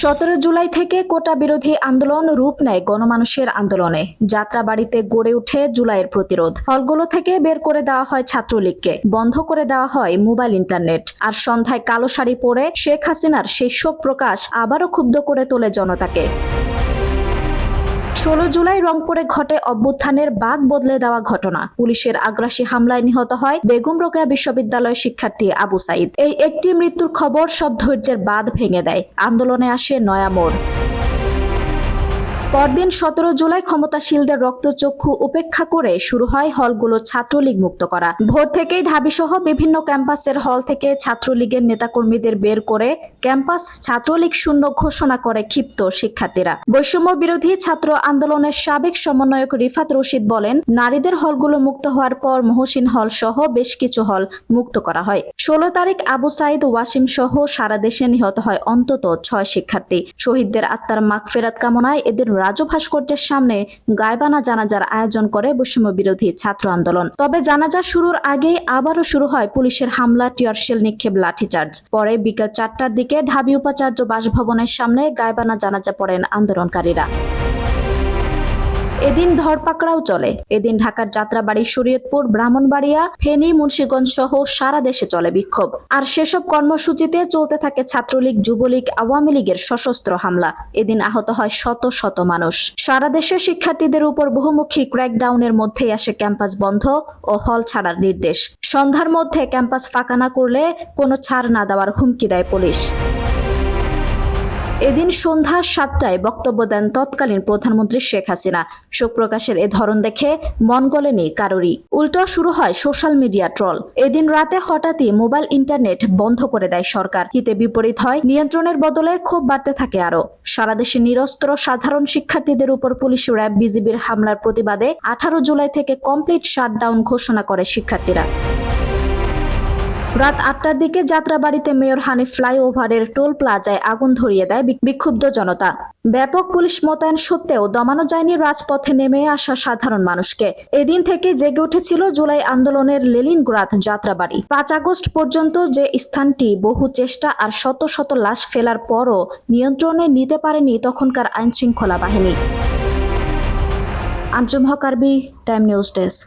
সতেরো জুলাই থেকে কোটা বিরোধী আন্দোলন রূপ নেয় গণমানুষের আন্দোলনে। যাত্রা বাড়িতে গড়ে উঠে জুলাইয়ের প্রতিরোধ। হলগুলো থেকে বের করে দেওয়া হয় ছাত্রলীগকে। বন্ধ করে দেওয়া হয় মোবাইল ইন্টারনেট। আর সন্ধ্যায় কালো শাড়ি পরে শেখ হাসিনার শীর্ষক প্রকাশ আবারও ক্ষুব্ধ করে তোলে জনতাকে। ষোলো জুলাই রংপুরে ঘটে অভ্যুত্থানের বাঘ বদলে দেওয়া ঘটনা। পুলিশের আগ্রাসী হামলায় নিহত হয় বেগম রোকেয়া বিশ্ববিদ্যালয়ের শিক্ষার্থী আবু সাইদ। এই একটি মৃত্যুর খবর সব ধৈর্যের বাঁধ ভেঙে দেয়। আন্দোলনে আসে নয়া মোড়। পরদিন সতেরো জুলাই ক্ষমতাশীলদের রক্তচক্ষু উপেক্ষা করে শুরু হয় হলগুলো ছাত্রলীগ মুক্ত করা। ভোর থেকেই ঢাবিসহ বিভিন্ন ক্যাম্পাসের হল থেকে ছাত্রলীগের নেতাকর্মীদের বের করে ক্যাম্পাস ছাত্রলীগ শূন্য ঘোষণা করে ক্ষিপ্ত শিক্ষার্থীরা। বৈষম্য বিরোধী ছাত্র আন্দোলনের সাবেক সমন্বয়ক রিফাত রশিদ বলেন, নারীদের হলগুলো মুক্ত হওয়ার পর মহসিন হল সহ বেশ কিছু হল মুক্ত করা হয়। ষোলো তারিখ আবু সাইদ ওয়াসিম সহ সারা দেশে নিহত হয় অন্তত ছয় শিক্ষার্থী। শহীদদের আত্মার মাগফেরাত কামনায় এদের রাজু ভাস্কর্যের সামনে গায়বানা জানাজার আয়োজন করে বৈষম্য বিরোধী ছাত্র আন্দোলন। তবে জানাজা শুরুর আগেই আবারও শুরু হয় পুলিশের হামলা টিয়ারশেল নিক্ষেপ, লাঠিচার্জ। পরে বিকেল চারটার দিকে ঢাবি উপাচার্য বাসভবনের সামনে গায়বানা জানাজা পড়েন আন্দোলনকারীরা। এদিন ধরপাকড়াও চলে। এদিন ঢাকার যাত্রাবাড়ি শরীয়তপুর, ব্রাহ্মণবাড়িয়া, ফেনী, মুন্সীগঞ্জ সহ সারা দেশে চলে বিক্ষোভ। আর সেসব কর্মসূচিতে চলতে থাকে ছাত্রলীগ, যুবলীগ, আওয়ামী লীগের সশস্ত্র হামলা। এদিন আহত হয় শত শত মানুষ। সারা দেশের শিক্ষার্থীদের উপর বহুমুখী ক্র্যাকডাউনের মধ্যেই আসে ক্যাম্পাস বন্ধ ও হল ছাড়ার নির্দেশ। সন্ধ্যার মধ্যে ক্যাম্পাস ফাঁকা না করলে কোনো ছাড় না দেওয়ার হুমকি দেয় পুলিশ। এদিন সন্ধ্যা সাতটায় বক্তব্য দেন তৎকালীন প্রধানমন্ত্রী শেখ হাসিনা। শোক প্রকাশের এ ধরন দেখে মন গলেনি কারোরই। উল্টো শুরু হয় সোশ্যাল মিডিয়া ট্রল। এদিন রাতে হঠাৎই মোবাইল ইন্টারনেট বন্ধ করে দেয় সরকার। হিতে বিপরীত হয়, নিয়ন্ত্রণের বদলে ক্ষোভ বাড়তে থাকে আরও সারা দেশে নিরস্ত্র সাধারণ শিক্ষার্থীদের উপর পুলিশ র্যাব বিজিবির হামলার প্রতিবাদে আঠারো জুলাই থেকে কমপ্লিট শাটডাউন ঘোষণা করে শিক্ষার্থীরা। রাত আটটার দিকে যাত্রাবাড়িতে মেয়র হানিফ ফ্লাইওভারের টোল প্লাজায় আগুন ধরিয়ে দেয় বিক্ষুব্ধ জনতা। ব্যাপক পুলিশ মোতায়েন সত্ত্বেও দমানো যায়নি রাজপথে নেমে আসা সাধারণ মানুষকে। এদিন থেকে জেগে উঠেছিল জুলাই আন্দোলনের লেলিনগ্রাদ যাত্রাবাড়ি। পাঁচ আগস্ট পর্যন্ত যে স্থানটি বহু চেষ্টা আর শত শত লাশ ফেলার পরও নিয়ন্ত্রণে নিতে পারেনি তখনকার আইনশৃঙ্খলা বাহিনী। আঞ্জুম হক আরবি টাইম নিউজ ডেস্ক।